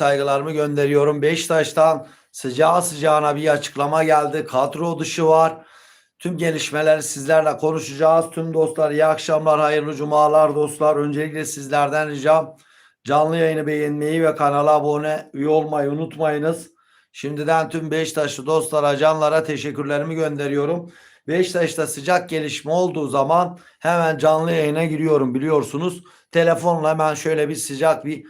saygılarımı gönderiyorum. Beşiktaş'tan sıcağı sıcağına bir açıklama geldi. Kadro dışı var. Tüm gelişmeleri sizlerle konuşacağız. Tüm dostlar iyi akşamlar, hayırlı cumalar dostlar. Öncelikle sizlerden ricam canlı yayını beğenmeyi ve kanala abone üye olmayı unutmayınız. Şimdiden tüm Beşiktaşlı dostlara, canlara teşekkürlerimi gönderiyorum. Beşiktaş'ta sıcak gelişme olduğu zaman hemen canlı yayına giriyorum biliyorsunuz. Telefonla hemen şöyle bir sıcak bir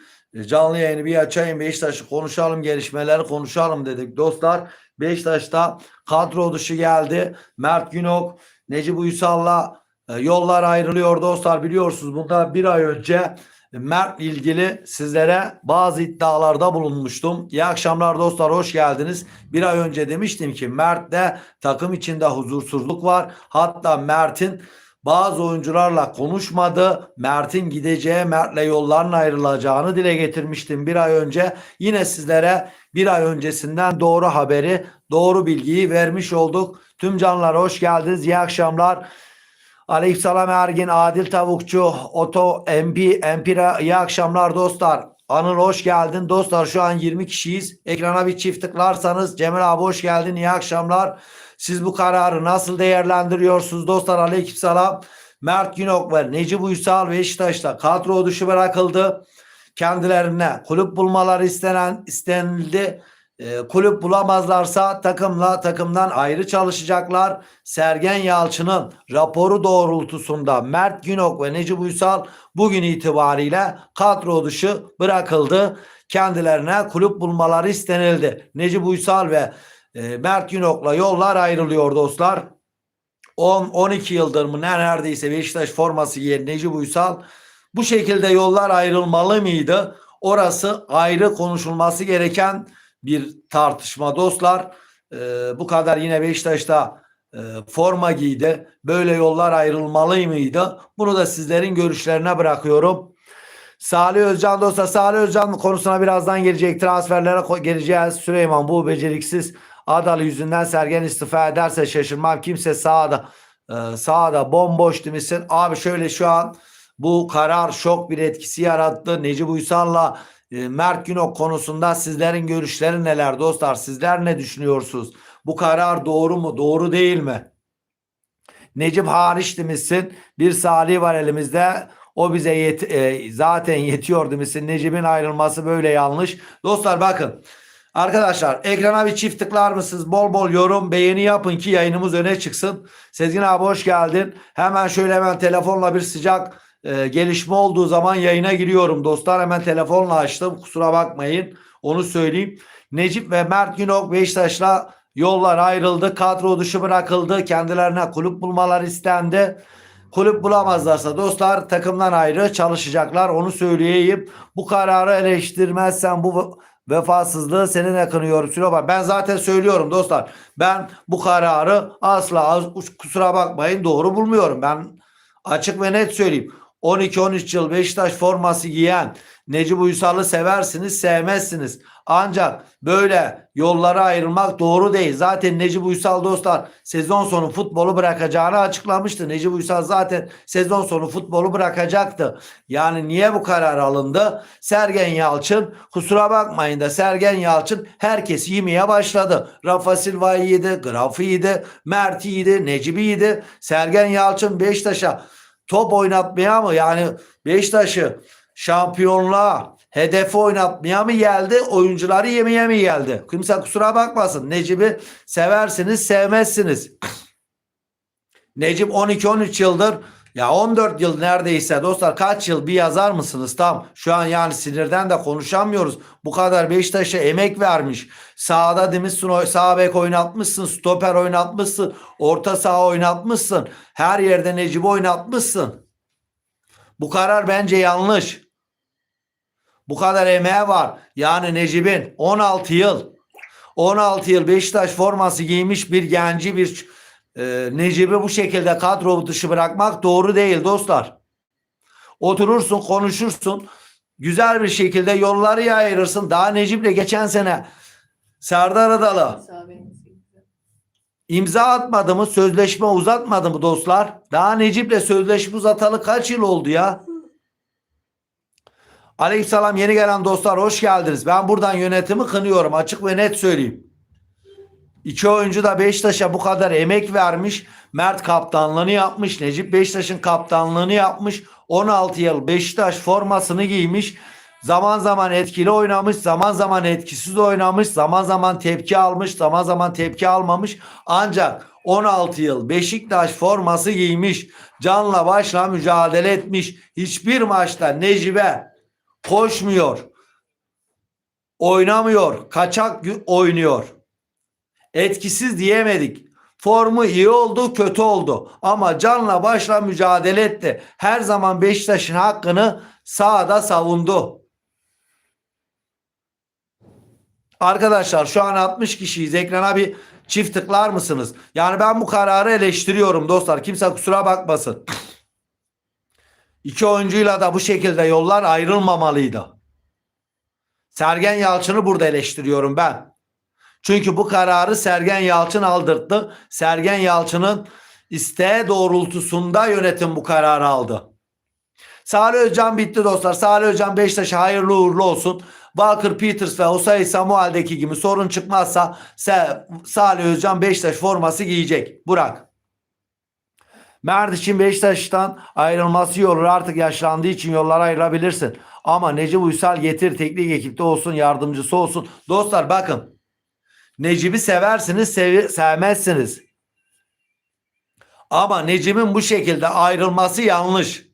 canlı yayını bir açayım. Beşiktaş'ı konuşalım, gelişmeleri konuşalım dedik dostlar. Beşiktaş'ta kadro dışı geldi. Mert Günok, Necip Uysal'la e, yollar ayrılıyor dostlar biliyorsunuz. Bundan bir ay önce Mert ilgili sizlere bazı iddialarda bulunmuştum. İyi akşamlar dostlar hoş geldiniz. Bir ay önce demiştim ki Mert'te takım içinde huzursuzluk var. Hatta Mert'in bazı oyuncularla konuşmadı. Mert'in gideceği, Mert'le yolların ayrılacağını dile getirmiştim bir ay önce. Yine sizlere bir ay öncesinden doğru haberi, doğru bilgiyi vermiş olduk. Tüm canlar hoş geldiniz. İyi akşamlar. Aleykümselam Ergin, Adil Tavukçu, Oto, MP, Empira iyi akşamlar dostlar. Anıl hoş geldin. Dostlar şu an 20 kişiyiz. Ekrana bir çift tıklarsanız Cemil abi hoş geldin. İyi akşamlar. Siz bu kararı nasıl değerlendiriyorsunuz dostlar? Aleykümselam. Mert Günok ve Necip Uysal Beşiktaş'ta kadro dışı bırakıldı. Kendilerine kulüp bulmaları istenen istenildi. E, kulüp bulamazlarsa takımla takımdan ayrı çalışacaklar. Sergen Yalçın'ın raporu doğrultusunda Mert Günok ve Necip Uysal bugün itibariyle kadro dışı bırakıldı. Kendilerine kulüp bulmaları istenildi. Necip Uysal ve e, Mert Günok'la yollar ayrılıyor dostlar. 10-12 yıldır mı ne neredeyse Beşiktaş forması giyen Necip Uysal bu şekilde yollar ayrılmalı mıydı? Orası ayrı konuşulması gereken bir tartışma dostlar. Ee, bu kadar yine Beşiktaş'ta e, forma giydi. Böyle yollar ayrılmalı mıydı? Bunu da sizlerin görüşlerine bırakıyorum. Salih Özcan dostlar Salih Özcan konusuna birazdan gelecek. Transferlere geleceğiz. Süleyman bu beceriksiz Adalı yüzünden Sergen istifa ederse şaşırmam. Kimse sağda e, sağda bomboş demişsin. Abi şöyle şu an bu karar şok bir etkisi yarattı. Necip Uysal'la e, Mert Günok konusunda sizlerin görüşleri neler dostlar? Sizler ne düşünüyorsunuz? Bu karar doğru mu? Doğru değil mi? Necip hariç demişsin. Bir Salih var elimizde. O bize yet- e, zaten yetiyor demişsin. Necip'in ayrılması böyle yanlış. Dostlar bakın. Arkadaşlar ekrana bir çift tıklar mısınız? Bol bol yorum, beğeni yapın ki yayınımız öne çıksın. Sezgin abi hoş geldin. Hemen şöyle hemen telefonla bir sıcak e, gelişme olduğu zaman yayına giriyorum dostlar. Hemen telefonla açtım. Kusura bakmayın. Onu söyleyeyim. Necip ve Mert Günok Beşiktaş'la yollar ayrıldı. Kadro dışı bırakıldı. Kendilerine kulüp bulmalar istendi. Kulüp bulamazlarsa dostlar takımdan ayrı çalışacaklar. Onu söyleyeyim. Bu kararı eleştirmezsen bu vefasızlığı seninle kınıyorum Süleyman. Ben zaten söylüyorum dostlar. Ben bu kararı asla kusura bakmayın doğru bulmuyorum. Ben açık ve net söyleyeyim. 12-13 yıl Beşiktaş forması giyen Necip Uysal'ı seversiniz, sevmezsiniz. Ancak böyle yollara ayrılmak doğru değil. Zaten Necip Uysal dostlar sezon sonu futbolu bırakacağını açıklamıştı. Necip Uysal zaten sezon sonu futbolu bırakacaktı. Yani niye bu karar alındı? Sergen Yalçın kusura bakmayın da Sergen Yalçın herkesi yemeye başladı. Rafa Silva iyiydi, Graf'ı iyiydi, Mert iyiydi, Necip'i iyiydi. Sergen Yalçın Beşiktaş'a top oynatmaya mı yani Beşiktaş'ı şampiyonluğa hedefi oynatmaya mı geldi oyuncuları yemeye mi geldi? Kimse kusura bakmasın. Necip'i seversiniz sevmezsiniz. Necip 12-13 yıldır ya 14 yıl neredeyse dostlar kaç yıl bir yazar mısınız? Tam şu an yani sinirden de konuşamıyoruz. Bu kadar Beşiktaş'a emek vermiş. Sağda demişsin sağ bek oynatmışsın stoper oynatmışsın orta saha oynatmışsın her yerde Necip oynatmışsın. Bu karar bence yanlış bu kadar emeği var yani Necip'in 16 yıl 16 yıl Beşiktaş forması giymiş bir genci bir e, Necip'i bu şekilde kadro dışı bırakmak doğru değil dostlar. Oturursun konuşursun güzel bir şekilde yolları ayırırsın. Daha Necip'le geçen sene Serdar Adalı imza atmadı mı sözleşme uzatmadı mı dostlar? Daha Necip'le sözleşme uzatalı kaç yıl oldu ya? Aleykümselam yeni gelen dostlar hoş geldiniz. Ben buradan yönetimi kınıyorum açık ve net söyleyeyim. İki oyuncu da Beşiktaş'a bu kadar emek vermiş. Mert kaptanlığını yapmış. Necip Beşiktaş'ın kaptanlığını yapmış. 16 yıl Beşiktaş formasını giymiş. Zaman zaman etkili oynamış, zaman zaman etkisiz oynamış, zaman zaman tepki almış, zaman zaman tepki almamış. Ancak 16 yıl Beşiktaş forması giymiş, canla başla mücadele etmiş. Hiçbir maçta Necip'e koşmuyor, oynamıyor, kaçak oynuyor. Etkisiz diyemedik. Formu iyi oldu, kötü oldu. Ama canla başla mücadele etti. Her zaman Beşiktaş'ın hakkını sahada savundu. Arkadaşlar şu an 60 kişiyiz. Ekrana bir çift tıklar mısınız? Yani ben bu kararı eleştiriyorum dostlar. Kimse kusura bakmasın. İki oyuncuyla da bu şekilde yollar ayrılmamalıydı. Sergen Yalçın'ı burada eleştiriyorum ben. Çünkü bu kararı Sergen Yalçın aldırttı. Sergen Yalçın'ın isteği doğrultusunda yönetim bu kararı aldı. Salih Özcan bitti dostlar. Salih Özcan Beşiktaş'a hayırlı uğurlu olsun. Walker Peters ve Osayi Samuel'deki gibi sorun çıkmazsa Salih Özcan Beşiktaş forması giyecek. Burak. Mert için Beşiktaş'tan ayrılması yolu artık yaşlandığı için yollara ayrılabilirsin. Ama Necip Uysal getir teknik ekipte olsun yardımcısı olsun. Dostlar bakın Necip'i seversiniz sevi- sevmezsiniz. Ama Necip'in bu şekilde ayrılması yanlış.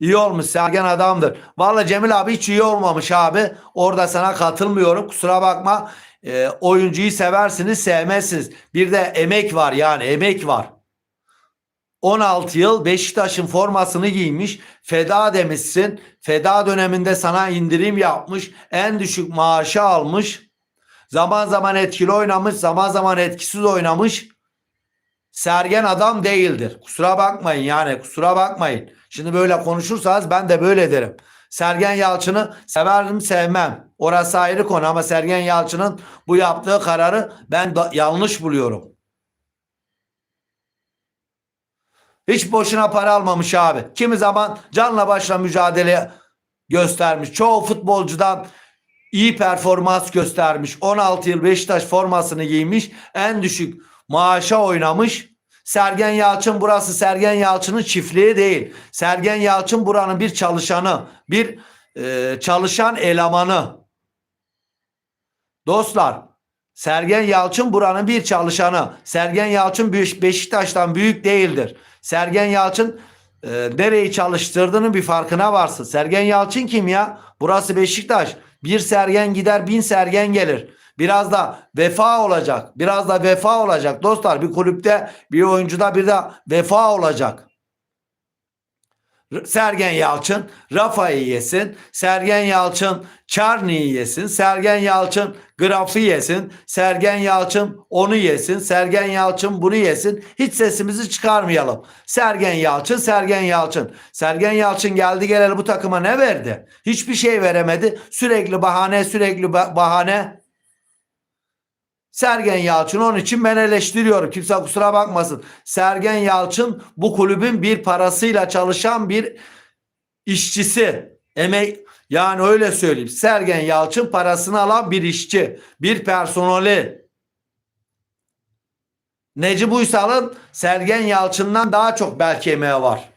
İyi olmuş Sergen adamdır. Valla Cemil abi hiç iyi olmamış abi. Orada sana katılmıyorum. Kusura bakma. Ee, oyuncuyu seversiniz sevmezsiniz. Bir de emek var yani emek var. 16 yıl Beşiktaş'ın formasını giymiş. Feda demişsin. Feda döneminde sana indirim yapmış. En düşük maaşı almış. Zaman zaman etkili oynamış. Zaman zaman etkisiz oynamış. Sergen adam değildir. Kusura bakmayın yani kusura bakmayın. Şimdi böyle konuşursanız ben de böyle derim. Sergen Yalçın'ı severim sevmem. Orası ayrı konu ama Sergen Yalçın'ın bu yaptığı kararı ben yanlış buluyorum. Hiç boşuna para almamış abi. Kimi zaman canla başla mücadele göstermiş. Çoğu futbolcudan iyi performans göstermiş. 16 yıl Beşiktaş formasını giymiş. En düşük maaşa oynamış. Sergen Yalçın burası Sergen Yalçın'ın çiftliği değil. Sergen Yalçın buranın bir çalışanı, bir e, çalışan elemanı. Dostlar, Sergen Yalçın buranın bir çalışanı. Sergen Yalçın Beş- Beşiktaş'tan büyük değildir. Sergen Yalçın e, nereyi çalıştırdığının bir farkına varsın. Sergen Yalçın kim ya? Burası Beşiktaş. Bir Sergen gider bin Sergen gelir. Biraz da vefa olacak. Biraz da vefa olacak. Dostlar bir kulüpte bir oyuncuda bir de vefa olacak. Sergen Yalçın Rafa'yı yesin. Sergen Yalçın Çarni'yi yesin. Sergen Yalçın Graf'ı yesin. Sergen Yalçın onu yesin. Sergen Yalçın bunu yesin. Hiç sesimizi çıkarmayalım. Sergen Yalçın, Sergen Yalçın. Sergen Yalçın geldi geleli bu takıma ne verdi? Hiçbir şey veremedi. Sürekli bahane, sürekli ba- bahane. Sergen Yalçın onun için ben eleştiriyorum. Kimse kusura bakmasın. Sergen Yalçın bu kulübün bir parasıyla çalışan bir işçisi. Emek yani öyle söyleyeyim. Sergen Yalçın parasını alan bir işçi, bir personeli. Necip Uysal'ın Sergen Yalçın'dan daha çok belki emeği var.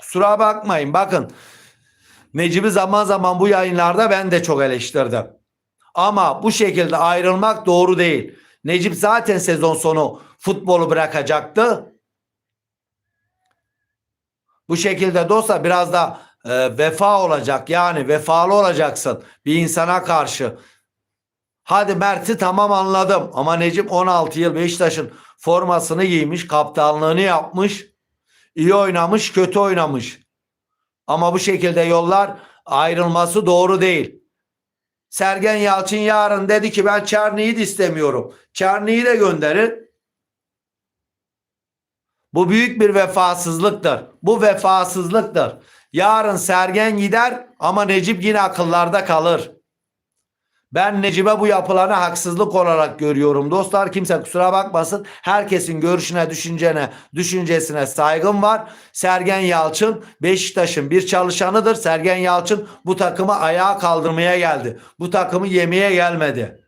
Kusura bakmayın. Bakın Necip'i zaman zaman bu yayınlarda ben de çok eleştirdim. Ama bu şekilde ayrılmak doğru değil. Necip zaten sezon sonu futbolu bırakacaktı. Bu şekilde dostlar biraz da e, vefa olacak. Yani vefalı olacaksın bir insana karşı. Hadi Mert'i tamam anladım ama Necip 16 yıl Beşiktaş'ın formasını giymiş, kaptanlığını yapmış. iyi oynamış, kötü oynamış. Ama bu şekilde yollar ayrılması doğru değil. Sergen Yalçın yarın dedi ki ben Çarnı'yı da istemiyorum. Çarnı'yı da gönderin. Bu büyük bir vefasızlıktır. Bu vefasızlıktır. Yarın Sergen gider ama Necip yine akıllarda kalır. Ben Necip'e bu yapılanı haksızlık olarak görüyorum. Dostlar kimse kusura bakmasın. Herkesin görüşüne, düşüncene, düşüncesine saygım var. Sergen Yalçın Beşiktaş'ın bir çalışanıdır. Sergen Yalçın bu takımı ayağa kaldırmaya geldi. Bu takımı yemeye gelmedi.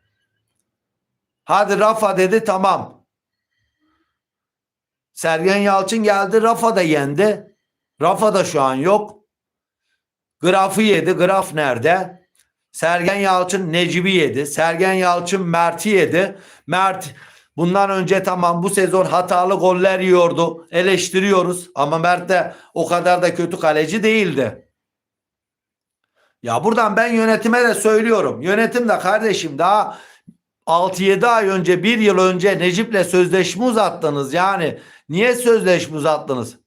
Hadi Rafa dedi tamam. Sergen Yalçın geldi Rafa da yendi. Rafa da şu an yok. Graf'ı yedi. Graf nerede? Sergen Yalçın Necip'i yedi. Sergen Yalçın Mert'i yedi. Mert bundan önce tamam bu sezon hatalı goller yiyordu. Eleştiriyoruz ama Mert de o kadar da kötü kaleci değildi. Ya buradan ben yönetime de söylüyorum. Yönetim de kardeşim daha 6-7 ay önce 1 yıl önce Necip'le sözleşme uzattınız. Yani niye sözleşme uzattınız?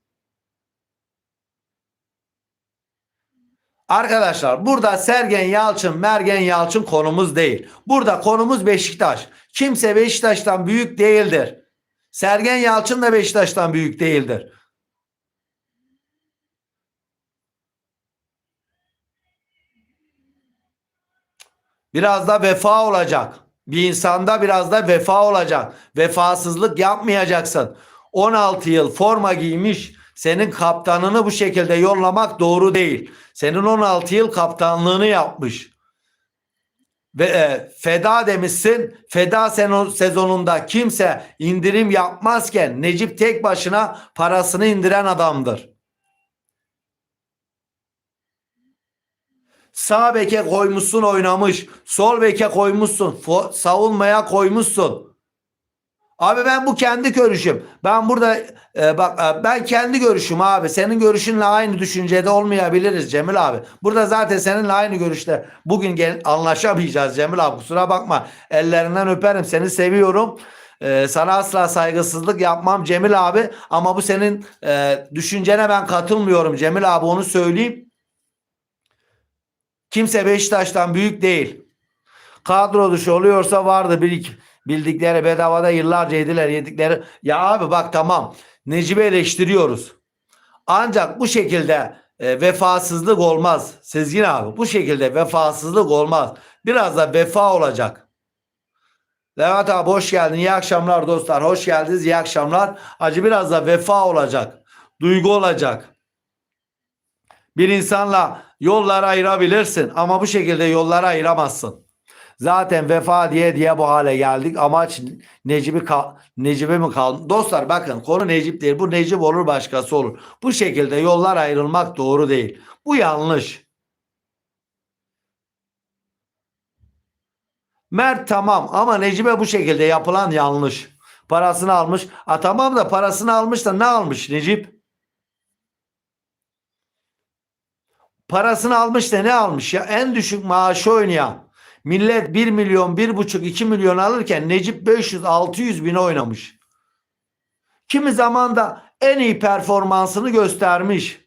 Arkadaşlar burada Sergen Yalçın, Mergen Yalçın konumuz değil. Burada konumuz Beşiktaş. Kimse Beşiktaş'tan büyük değildir. Sergen Yalçın da Beşiktaş'tan büyük değildir. Biraz da vefa olacak. Bir insanda biraz da vefa olacak. Vefasızlık yapmayacaksın. 16 yıl forma giymiş senin kaptanını bu şekilde yollamak doğru değil. Senin 16 yıl kaptanlığını yapmış. Ve e, feda demişsin. Feda sezonunda kimse indirim yapmazken Necip tek başına parasını indiren adamdır. Sağ beke koymuşsun oynamış. Sol beke koymuşsun. savunmaya koymuşsun. Abi ben bu kendi görüşüm. Ben burada e, bak e, ben kendi görüşüm abi. Senin görüşünle aynı düşüncede olmayabiliriz Cemil abi. Burada zaten seninle aynı görüşte bugün gel, anlaşamayacağız Cemil abi. Kusura bakma. Ellerinden öperim. Seni seviyorum. E, sana asla saygısızlık yapmam Cemil abi. Ama bu senin e, düşüncene ben katılmıyorum Cemil abi. Onu söyleyeyim. Kimse Beşiktaş'tan büyük değil. Kadro dışı oluyorsa vardı bir iki bildikleri bedavada yıllarca yediler yedikleri. Ya abi bak tamam Necip'i eleştiriyoruz. Ancak bu şekilde e, vefasızlık olmaz. Sezgin abi bu şekilde vefasızlık olmaz. Biraz da vefa olacak. Levent abi hoş geldin. İyi akşamlar dostlar. Hoş geldiniz. İyi akşamlar. Acı biraz da vefa olacak. Duygu olacak. Bir insanla yolları ayırabilirsin ama bu şekilde yolları ayıramazsın. Zaten vefa diye diye bu hale geldik. Amaç Necip'i Necip'e mi kal? Dostlar bakın konu Necip değil. Bu Necip olur başkası olur. Bu şekilde yollar ayrılmak doğru değil. Bu yanlış. Mert tamam ama Necip'e bu şekilde yapılan yanlış. Parasını almış. A tamam da parasını almış da ne almış Necip? Parasını almış da ne almış ya? En düşük maaşı oynayan. Millet 1 milyon, 1,5, 2 milyon alırken Necip 500, 600 bin oynamış. Kimi zaman da en iyi performansını göstermiş.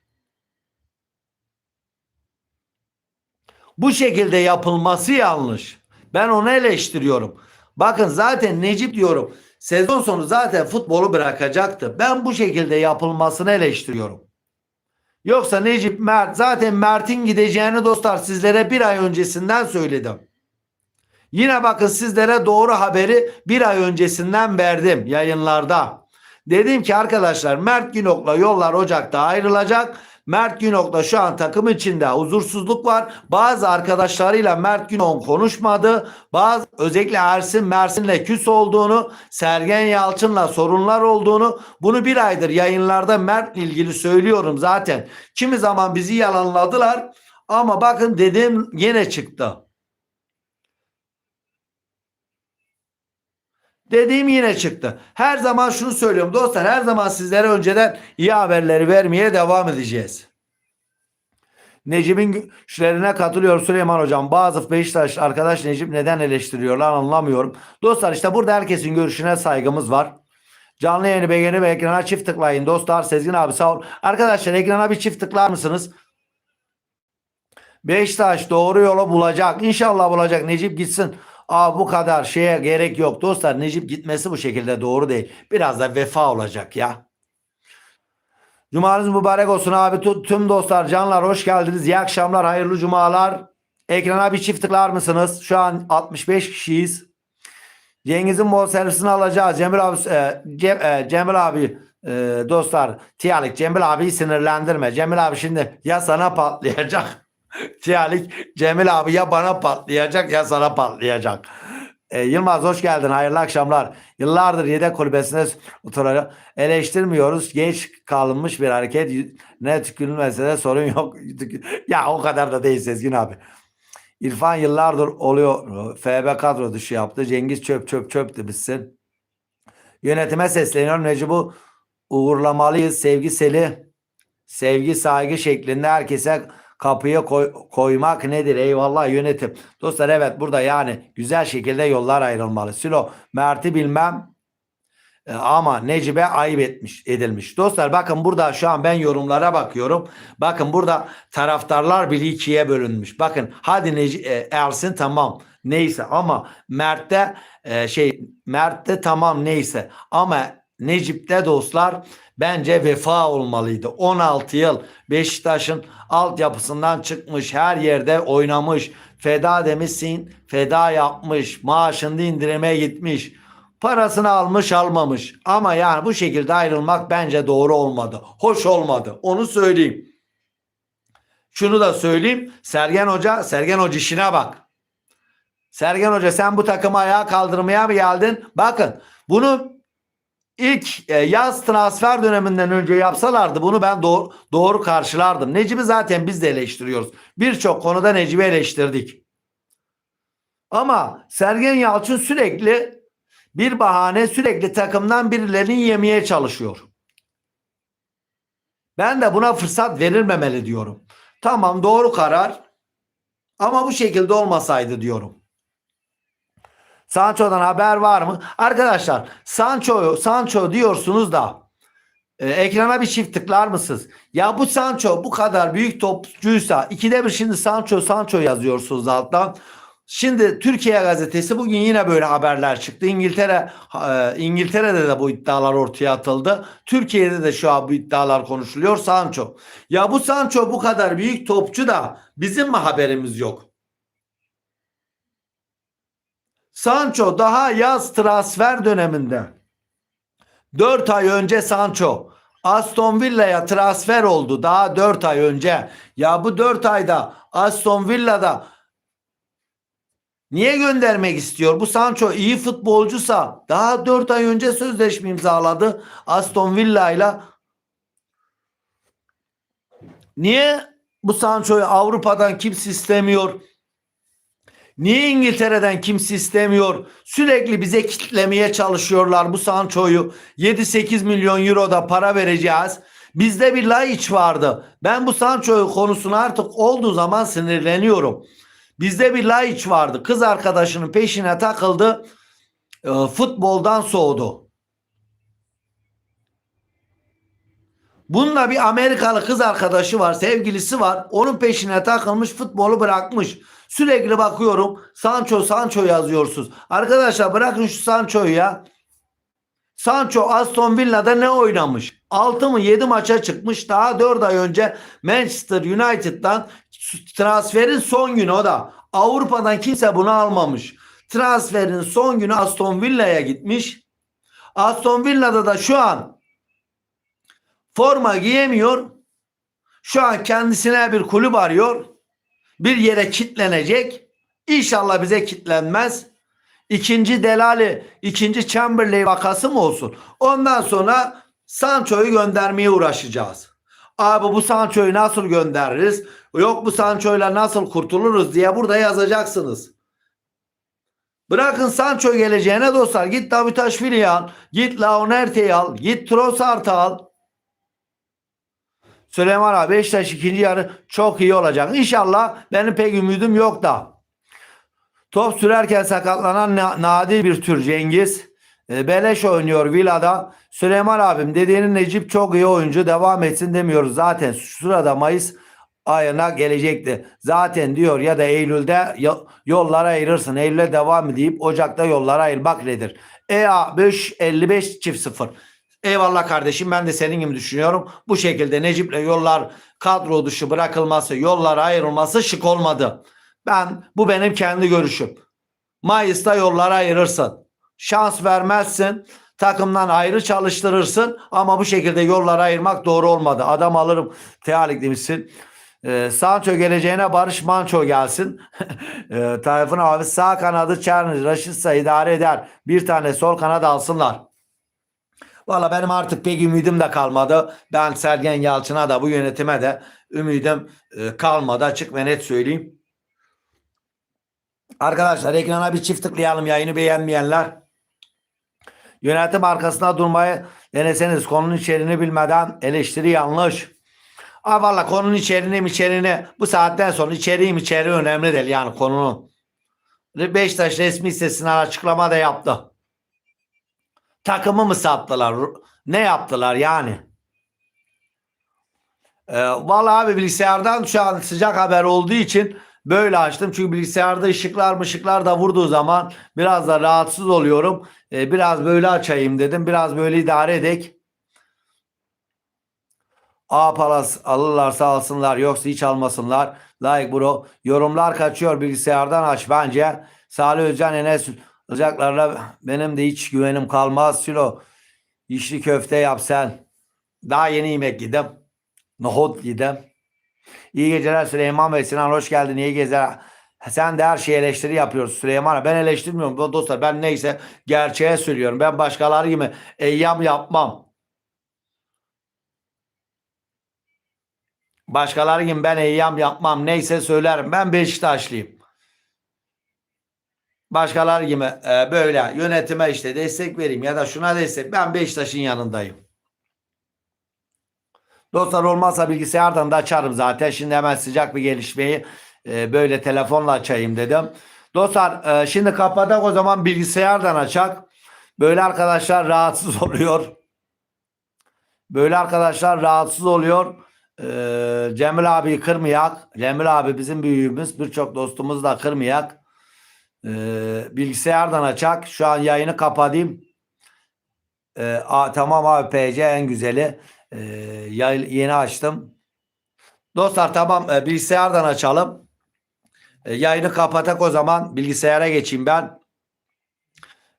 Bu şekilde yapılması yanlış. Ben onu eleştiriyorum. Bakın zaten Necip diyorum sezon sonu zaten futbolu bırakacaktı. Ben bu şekilde yapılmasını eleştiriyorum. Yoksa Necip Mert zaten Mert'in gideceğini dostlar sizlere bir ay öncesinden söyledim. Yine bakın sizlere doğru haberi bir ay öncesinden verdim yayınlarda. Dedim ki arkadaşlar Mert Günok'la yollar Ocak'ta ayrılacak. Mert Günok'la şu an takım içinde huzursuzluk var. Bazı arkadaşlarıyla Mert Günok konuşmadı. Bazı özellikle Ersin Mersin'le küs olduğunu, Sergen Yalçın'la sorunlar olduğunu bunu bir aydır yayınlarda Mert'le ilgili söylüyorum zaten. Kimi zaman bizi yalanladılar ama bakın dedim yine çıktı. Dediğim yine çıktı. Her zaman şunu söylüyorum dostlar. Her zaman sizlere önceden iyi haberleri vermeye devam edeceğiz. Necip'in güçlerine katılıyor Süleyman Hocam. Bazı Beşiktaş arkadaş Necip neden eleştiriyorlar anlamıyorum. Dostlar işte burada herkesin görüşüne saygımız var. Canlı yayını beğeni ve ekrana çift tıklayın. Dostlar Sezgin abi sağ ol. Arkadaşlar ekrana bir çift tıklar mısınız? Beşiktaş doğru yolu bulacak. İnşallah bulacak. Necip gitsin. Aa bu kadar şeye gerek yok. Dostlar Necip gitmesi bu şekilde doğru değil. Biraz da vefa olacak ya. Cumanız mübarek olsun abi. Tüm dostlar, canlar hoş geldiniz. İyi akşamlar, hayırlı cumalar. Ekrana bir çift tıklar mısınız? Şu an 65 kişiyiz. Cengiz'in bol servisini alacağız. Cemil abi, e, Cem, e, Cemil abi e, dostlar Tiyalik Cemil abiyi sinirlendirme. Cemil abi şimdi ya sana patlayacak. Tiyalik Cemil abi ya bana patlayacak ya sana patlayacak. E, Yılmaz hoş geldin. Hayırlı akşamlar. Yıllardır yedek kulübesinde oturarak eleştirmiyoruz. Geç kalınmış bir hareket. Ne tükürülmese de sorun yok. ya o kadar da değil Sezgin abi. İrfan yıllardır oluyor. FB kadro dışı yaptı. Cengiz çöp çöp çöp bitsin. Yönetime sesleniyorum. Necip'i uğurlamalıyız. Sevgi seli, sevgi saygı şeklinde herkese kapıya koy- koymak nedir? Eyvallah yönetim. Dostlar evet burada yani güzel şekilde yollar ayrılmalı. Silo Mert'i bilmem e, ama Necip'e ayıp etmiş, edilmiş. Dostlar bakın burada şu an ben yorumlara bakıyorum. Bakın burada taraftarlar bile ikiye bölünmüş. Bakın hadi Neci, e, Ersin tamam neyse ama Mert'te e, şey Mert'te tamam neyse ama Necip'te dostlar bence vefa olmalıydı. 16 yıl Beşiktaş'ın altyapısından çıkmış her yerde oynamış. Feda demişsin feda yapmış maaşını indirime gitmiş. Parasını almış almamış ama yani bu şekilde ayrılmak bence doğru olmadı. Hoş olmadı onu söyleyeyim. Şunu da söyleyeyim. Sergen Hoca, Sergen Hoca işine bak. Sergen Hoca sen bu takımı ayağa kaldırmaya mı geldin? Bakın bunu ilk e, yaz transfer döneminden önce yapsalardı bunu ben doğru, doğru karşılardım. Necip'i zaten biz de eleştiriyoruz. Birçok konuda Necip'i eleştirdik. Ama Sergen Yalçın sürekli bir bahane sürekli takımdan birilerini yemeye çalışıyor. Ben de buna fırsat verilmemeli diyorum. Tamam doğru karar ama bu şekilde olmasaydı diyorum. Sancho'dan haber var mı? Arkadaşlar Sancho Sancho diyorsunuz da e, ekrana bir çift tıklar mısınız? Ya bu Sancho bu kadar büyük topçuysa ikide bir şimdi Sancho Sancho yazıyorsunuz alttan. Şimdi Türkiye gazetesi bugün yine böyle haberler çıktı. İngiltere e, İngiltere'de de bu iddialar ortaya atıldı. Türkiye'de de şu an bu iddialar konuşuluyor Sancho. Ya bu Sancho bu kadar büyük topçu da bizim mi haberimiz yok? Sancho daha yaz transfer döneminde 4 ay önce Sancho Aston Villa'ya transfer oldu daha 4 ay önce. Ya bu 4 ayda Aston Villa'da niye göndermek istiyor? Bu Sancho iyi futbolcusa daha 4 ay önce sözleşme imzaladı Aston Villa'yla. Niye bu Sancho'yu Avrupa'dan kimse istemiyor? Niye İngiltere'den kimse istemiyor? Sürekli bize kitlemeye çalışıyorlar bu Sancho'yu. 7-8 milyon euro da para vereceğiz. Bizde bir Laiç vardı. Ben bu Sancho konusuna artık olduğu zaman sinirleniyorum. Bizde bir Laiç vardı. Kız arkadaşının peşine takıldı. E, futboldan soğudu. Bununla bir Amerikalı kız arkadaşı var, sevgilisi var. Onun peşine takılmış, futbolu bırakmış. Sürekli bakıyorum. Sancho, Sancho yazıyorsunuz. Arkadaşlar bırakın şu Sancho'yu ya. Sancho Aston Villa'da ne oynamış? 6 mı 7 maça çıkmış. Daha 4 ay önce Manchester United'dan transferin son günü o da. Avrupa'dan kimse bunu almamış. Transferin son günü Aston Villa'ya gitmiş. Aston Villa'da da şu an forma giyemiyor. Şu an kendisine bir kulüp arıyor. Bir yere kitlenecek. İnşallah bize kitlenmez. İkinci Delali, ikinci Chamberlain vakası mı olsun? Ondan sonra Sancho'yu göndermeye uğraşacağız. Abi bu Sancho'yu nasıl göndeririz? Yok bu Sancho'yla nasıl kurtuluruz diye burada yazacaksınız. Bırakın Sancho geleceğine dostlar. Git Davutaşvili'yi al. Git Laonerte'yi al. Git Trossard'ı al. Süleyman abi Beşiktaş ikinci yarı çok iyi olacak. İnşallah benim pek ümidim yok da. Top sürerken sakatlanan na- nadir bir tür Cengiz. E, Beleş oynuyor Villa'da. Süleyman abim dediğinin Necip çok iyi oyuncu devam etsin demiyoruz. Zaten şurada Mayıs ayına gelecekti. Zaten diyor ya da Eylül'de yo- yollara ayırırsın. Eylül'e devam edip Ocak'ta yollara ayırmak nedir? EA 555 çift 0. Eyvallah kardeşim ben de senin gibi düşünüyorum. Bu şekilde Necip'le yollar kadro dışı bırakılması, yollara ayrılması şık olmadı. Ben bu benim kendi görüşüm. Mayıs'ta yollara ayırırsın. Şans vermezsin. Takımdan ayrı çalıştırırsın ama bu şekilde yollara ayırmak doğru olmadı. Adam alırım tealik demişsin. Ee, Sancho geleceğine Barış Manço gelsin. ee, Tayfun abi sağ kanadı Çerniz, Raşitsa idare eder. Bir tane sol kanat alsınlar. Valla benim artık pek ümidim de kalmadı. Ben Sergen Yalçın'a da bu yönetime de ümidim e, kalmadı açık ve net söyleyeyim. Arkadaşlar ekrana bir çift tıklayalım yayını beğenmeyenler. Yönetim arkasında durmayı deneseniz konunun içeriğini bilmeden eleştiri yanlış. Aa valla konunun içeriğini mi içeriğini bu saatten sonra içeriği mi içeriği önemli değil yani konunun. Beşiktaş resmi sitesinden açıklama da yaptı. Takımı mı sattılar? Ne yaptılar yani? Ee, vallahi abi bilgisayardan şu an sıcak haber olduğu için böyle açtım. Çünkü bilgisayarda ışıklar ışıklar da vurduğu zaman biraz da rahatsız oluyorum. Ee, biraz böyle açayım dedim. Biraz böyle idare edek. A palas alırlarsa alsınlar yoksa hiç almasınlar. Like bro. Yorumlar kaçıyor bilgisayardan aç bence. Salih Özcan Enes Ocaklarla benim de hiç güvenim kalmaz. Silo içli köfte yap sen. Daha yeni yemek yedim. Nohut yedim. İyi geceler Süleyman Bey. Sinan hoş geldin. İyi geceler. Sen de her şeyi eleştiri yapıyorsun Süleyman. Ben eleştirmiyorum dostlar. Ben neyse gerçeğe söylüyorum. Ben başkaları gibi eyyam yapmam. Başkaları gibi ben eyyam yapmam. Neyse söylerim. Ben Beşiktaşlıyım. Başkaları gibi e, böyle yönetime işte destek vereyim ya da şuna destek. Ben Beşiktaş'ın yanındayım. Dostlar olmazsa bilgisayardan da açarım zaten. Şimdi hemen sıcak bir gelişmeyi e, böyle telefonla açayım dedim. Dostlar e, şimdi kapatak o zaman bilgisayardan açak. Böyle arkadaşlar rahatsız oluyor. Böyle arkadaşlar rahatsız oluyor. E, Cemil abi kırmayak. Cemil abi bizim büyüğümüz. Birçok dostumuz da kırmayak. E, bilgisayardan açak. Şu an yayını kapatayım. E, a, tamam abi PC en güzeli. Ee, yay- yeni açtım. Dostlar tamam e, bilgisayardan açalım. E, yayını kapatak o zaman bilgisayara geçeyim ben.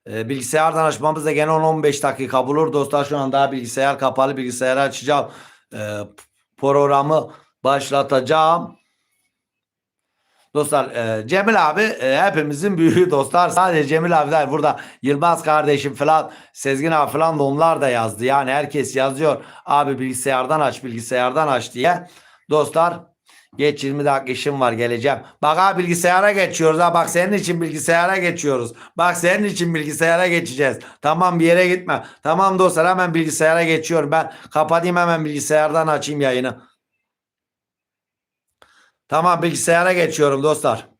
E, bilgisayardan açmamız da gene 10-15 dakika bulur. Dostlar şu an daha bilgisayar kapalı bilgisayarı açacağım. E, programı başlatacağım. Dostlar e, Cemil abi e, hepimizin büyüğü dostlar. Sadece Cemil abi değil burada Yılmaz kardeşim falan Sezgin abi falan da onlar da yazdı. Yani herkes yazıyor abi bilgisayardan aç bilgisayardan aç diye. Dostlar geç 20 dakika işim var geleceğim. Bak abi bilgisayara geçiyoruz ha bak senin için bilgisayara geçiyoruz. Bak senin için bilgisayara geçeceğiz. Tamam bir yere gitme. Tamam dostlar hemen bilgisayara geçiyorum ben. Kapatayım hemen bilgisayardan açayım yayını. Tamam bilgisayara geçiyorum dostlar.